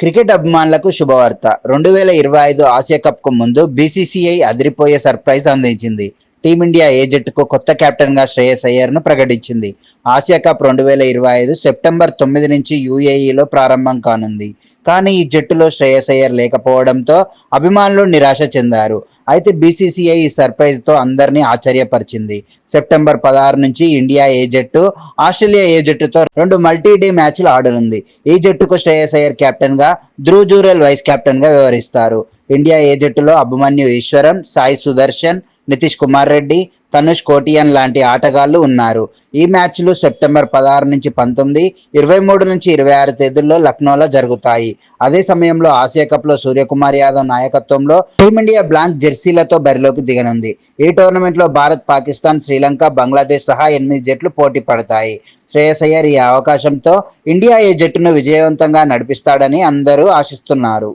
Cricket అభిమానులకు శుభవార్త. రెండు వేల ఇరవై ఐదు ఆసియా కప్కు ముందు బీసీసీఐ అదిరిపోయే సర్ప్రైజ్ అందించింది. టీమిండియా ఏ జట్టుకు కొత్త కెప్టెన్గా శ్రేయస్ అయ్యర్ను ప్రకటించింది. ఆసియా కప్ రెండు వేల ఇరవై ఐదు సెప్టెంబర్ తొమ్మిది నుంచి యూఏఈలో ప్రారంభం కానుంది. కానీ ఈ జట్టులో శ్రేయస్ అయ్యర్ లేకపోవడంతో అభిమానులు నిరాశ చెందారు. అయితే బీసీసీఐ ఈ సర్ప్రైజ్తో అందరినీ ఆశ్చర్యపరిచింది. సెప్టెంబర్ పదహారు నుంచి ఇండియా ఏ జట్టు ఆస్ట్రేలియా ఏ జట్టుతో రెండు మల్టీ డే మ్యాచ్లు ఆడనుంది. ఈ జట్టుకు శ్రేయస్ అయ్యర్ కెప్టెన్గా ధ్రువ్ జూరెల్ వైస్ కెప్టెన్గా వ్యవహరిస్తారు. ఇండియా ఏ జట్టులో అభిమన్యు ఈశ్వరన్ సాయి సుదర్శన్ నితీష్ కుమార్ రెడ్డి తనుష్ కోటియన్ లాంటి ఆటగాళ్ళు ఉన్నారు. ఈ మ్యాచ్లు సెప్టెంబర్ పదహారు నుంచి పంతొమ్మిది ఇరవై మూడు నుంచి ఇరవై ఆరు తేదీల్లో లక్నోలో జరుగుతాయి. అదే సమయంలో ఆసియా కప్లో సూర్యకుమార్ యాదవ్ నాయకత్వంలో టీమిండియా బ్లాంక్ జెర్సీలతో బరిలోకి దిగనుంది. ఈ టోర్నమెంట్లో భారత్ పాకిస్తాన్ శ్రీలంక బంగ్లాదేశ్ సహా ఎనిమిది జట్లు పోటీ పడతాయి. శ్రేయస్ అయ్యర్ ఈ అవకాశంతో ఇండియా ఏ జట్టును విజయవంతంగా నడిపిస్తాడని అందరూ ఆశిస్తున్నారు.